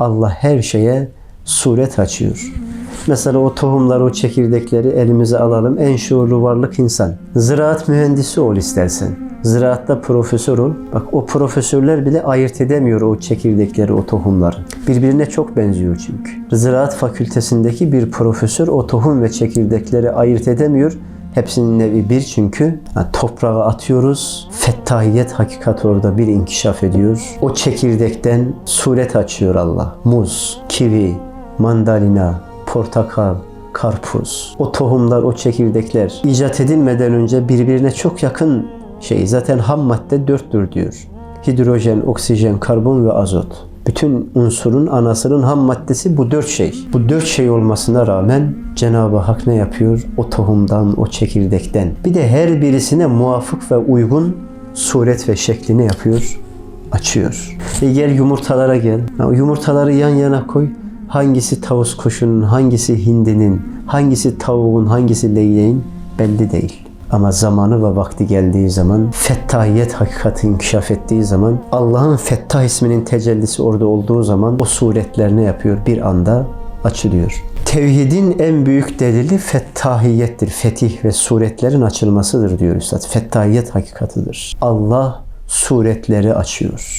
Allah her şeye suret açıyor. Mesela o tohumları, o çekirdekleri elimize alalım. En şuurlu varlık insan. Ziraat mühendisi ol istersen. Ziraatta profesör ol. Bak o profesörler bile ayırt edemiyor o çekirdekleri, o tohumları. Birbirine çok benziyor çünkü. Ziraat fakültesindeki bir profesör o tohum ve çekirdekleri ayırt edemiyor. Hepsinin nevi bir çünkü. Ha, toprağa atıyoruz. Fettahiyet hakikat orada bir inkişaf ediyor. O çekirdekten suret açıyor Allah. Muz, kivi, mandalina, portakal, karpuz. O tohumlar, o çekirdekler icat edilmeden önce birbirine çok yakın şey. Zaten ham madde dörttür diyor. Hidrojen, oksijen, karbon ve azot. Bütün unsurun anasının ham maddesi bu dört şey. Bu dört şey olmasına rağmen Cenab-ı Hak ne yapıyor? O tohumdan, o çekirdekten. Bir de her birisine muvafık ve uygun suret ve şeklini yapıyor, açıyor. E gel yumurtalara gel. Yumurtaları yan yana koy. Hangisi tavus kuşunun, hangisi hindinin, hangisi tavuğun, hangisi leyleğin belli değil. Ama zamanı ve vakti geldiği zaman, fettahiyet hakikati inkişaf ettiği zaman, Allah'ın fettah isminin tecellisi orada olduğu zaman o suretler ne yapıyor? Bir anda açılıyor. Tevhidin en büyük delili fettahiyettir. Fetih ve suretlerin açılmasıdır diyor Üstad. Fettahiyet hakikatıdır. Allah suretleri açıyor.